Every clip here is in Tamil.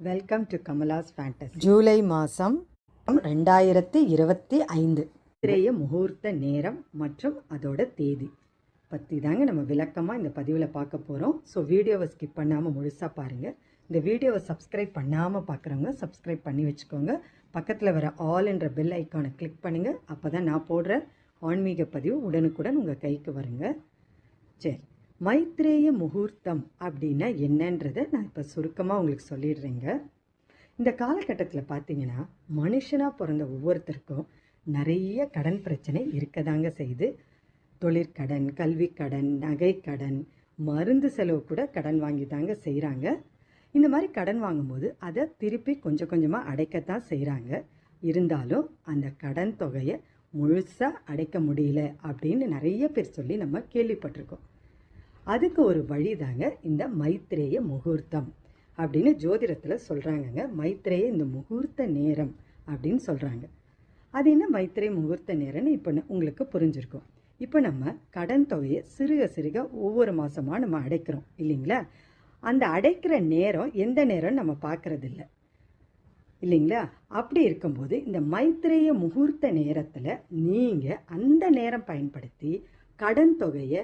Welcome to Kamala's fantasy July மாதம் ரெண்டாயிரத்தி இருபத்தி ஐந்து. திரைய முகூர்த்த நேரம் மற்றும் அதோட தேதி பற்றி தாங்க நம்ம விளக்கமாக இந்த பதிவில் பார்க்க போகிறோம் ஸோ வீடியோவை ஸ்கிப் பண்ணாமல் முழுசாக பாருங்கள் இந்த வீடியோவை சப்ஸ்கிரைப் பண்ணாமல் பார்க்குறவங்க சப்ஸ்கிரைப் பண்ணி வச்சுக்கோங்க. பக்கத்தில் வர ஆல் என்ற பெல் ஐக்கானை கிளிக் பண்ணுங்கள் அப்போ தான் நான் போடுற ஆன்மீக பதிவு உடனுக்குடன் உங்கள் கைக்கு வருங்க. சரி மைத்ரேய முகூர்த்தம் அப்படின்னா என்னன்றதை நான் இப்போ சுருக்கமாக உங்களுக்கு சொல்லிடுறேங்க. இந்த காலகட்டத்தில் பார்த்தீங்கன்னா மனுஷனாக பிறந்த ஒவ்வொருத்தருக்கும் நிறைய கடன் பிரச்சனை இருக்கதாங்க செய்யுது. தொழிற்கடன் கல்விக்கடன் நகைக்கடன் மருந்து செலவு கூட கடன் வாங்கி தாங்க செய்கிறாங்க இந்த மாதிரி கடன் வாங்கும்போது அதை திருப்பி கொஞ்சம் கொஞ்சமாக அடைக்கத்தான் செய்கிறாங்க இருந்தாலும் அந்த கடன் தொகையை முழுசாக அடைக்க முடியல அப்படின்னு நிறைய பேர் சொல்லி நம்ம கேள்விப்பட்டிருக்கோம். அதுக்கு ஒரு வழி தாங்க இந்த மைத்ரேய முகூர்த்தம் அப்படின்னு ஜோதிடத்தில் சொல்கிறாங்கங்க மைத்ரேய இந்த முகூர்த்த நேரம் அப்படின்னு சொல்கிறாங்க அது என்ன மைத்திரை முகூர்த்த நேரம்னு இப்போ உங்களுக்கு புரிஞ்சிருக்கும். இப்போ நம்ம கடன் தொகையை சிறுக சிறுக ஒவ்வொரு மாதமாக நம்ம அடைக்கிறோம் இல்லைங்களா? அந்த அடைக்கிற நேரம் எந்த நேரம் நம்ம பார்க்கறதில்ல இல்லைங்களா? அப்படி இருக்கும்போது இந்த மைத்திரைய முகூர்த்த நேரத்தில் நீங்கள் அந்த நேரம் பயன்படுத்தி கடன் தொகையை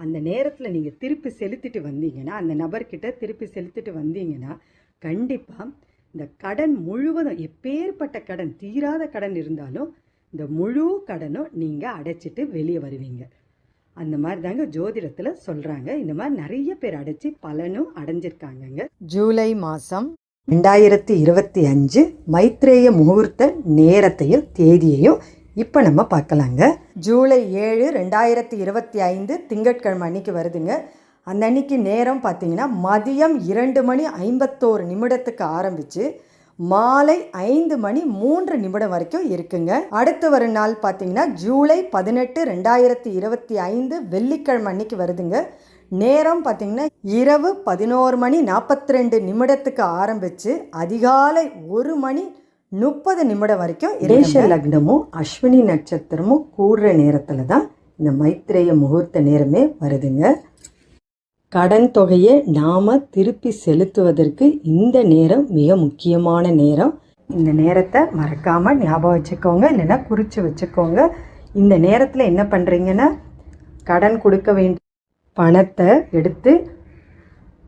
அந்த நேரத்தில் நீங்கள் திருப்பி செலுத்திட்டு வந்தீங்கன்னா அந்த நபர்கிட்ட திருப்பி செலுத்திட்டு வந்தீங்கன்னா கண்டிப்பாக இந்த கடன் முழுவதும் எப்பேற்பட்ட கடன் தீராத கடன் இருந்தாலும் இந்த முழு கடனும் நீங்கள் அடைச்சிட்டு வெளியே வருவீங்க. அந்த மாதிரி தாங்க ஜோதிடத்தில் சொல்கிறாங்க இந்த மாதிரி நிறைய பேர் அடைச்சி பலனும் அடைஞ்சிருக்காங்கங்க. ஜூலை மாதம் ரெண்டாயிரத்தி இருபத்தி அஞ்சு மைத்ரேய முகூர்த்த நேரத்தையும் தேதியையும் இப்போ நம்ம பார்க்கலாங்க. ஜூலை ஏழு ரெண்டாயிரத்தி இருபத்தி ஐந்து திங்கட்கிழமை அன்னைக்கு வருதுங்க. அந்த அன்னைக்கு நேரம் பார்த்தீங்கன்னா மதியம் இரண்டு மணி ஐம்பத்தோரு நிமிடத்துக்கு ஆரம்பித்து மாலை ஐந்து மணி மூன்று நிமிடம் வரைக்கும் இருக்குங்க. அடுத்து வரும் நாள் பார்த்தீங்கன்னா ஜூலை பதினெட்டு ரெண்டாயிரத்தி இருபத்தி ஐந்து வெள்ளிக்கிழமை அன்னைக்கு வருதுங்க. நேரம் பார்த்தீங்கன்னா இரவு பதினோரு மணி நாற்பத்தி ரெண்டு நிமிடத்துக்கு ஆரம்பித்து அதிகாலை ஒரு மணி முப்பது நிமிடம் வரைக்கும் ரேஷ லக்னமும் அஸ்வினி நட்சத்திரமும் கூடுற நேரத்தில் தான் இந்த மைத்திரேய முகூர்த்த நேரமே வருதுங்க. கடன் தொகையை நாம் திருப்பி செலுத்துவதற்கு இந்த நேரம் மிக முக்கியமான நேரம். இந்த நேரத்தை மறக்காமல் ஞாபகம் வச்சுக்கோங்க இல்லைன்னா குறித்து வச்சுக்கோங்க. இந்த நேரத்தில் என்ன பண்ணுறீங்கன்னா கடன் கொடுக்க வேண்டிய பணத்தை எடுத்து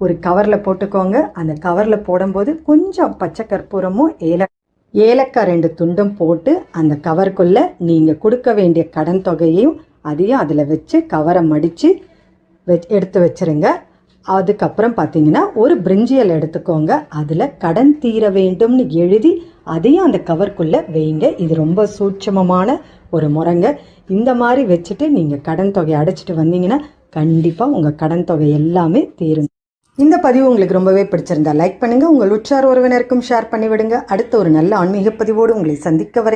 ஒரு கவரில் போட்டுக்கோங்க. அந்த கவரில் போடும்போது கொஞ்சம் பச்சை கற்பூரமும் ஏல ஏலக்காய் ரெண்டு துண்டும் போட்டு அந்த கவருக்குள்ளே நீங்கள் கொடுக்க வேண்டிய கடன் தொகையையும் அதையும் அதில் வச்சு கவரை மடித்து வச் எடுத்து வச்சிருங்க. அதுக்கப்புறம் பார்த்தீங்கன்னா ஒரு பிரிஞ்சியல் எடுத்துக்கோங்க. அதில் கடன் தீர வேண்டும்னு எழுதி அதையும் அந்த கவர்க்குள்ளே வைங்க. இது ரொம்ப சூட்சமமான ஒரு முறைங்க. இந்த மாதிரி வச்சுட்டு நீங்கள் கடன் தொகையை அடைச்சிட்டு வந்தீங்கன்னா கண்டிப்பாக உங்கள் கடன் தொகை எல்லாமே தீரும். இந்த பதிவு உங்களுக்கு ரொம்பவே பிடிச்சிருந்தா லைக் பண்ணுங்கள் உங்கள் உற்றார் உறவினருக்கும் ஷேர் பண்ணிவிடுங்க. அடுத்த ஒரு நல்ல ஆன்மீக பதிவோடு உங்களை சந்திக்க வரை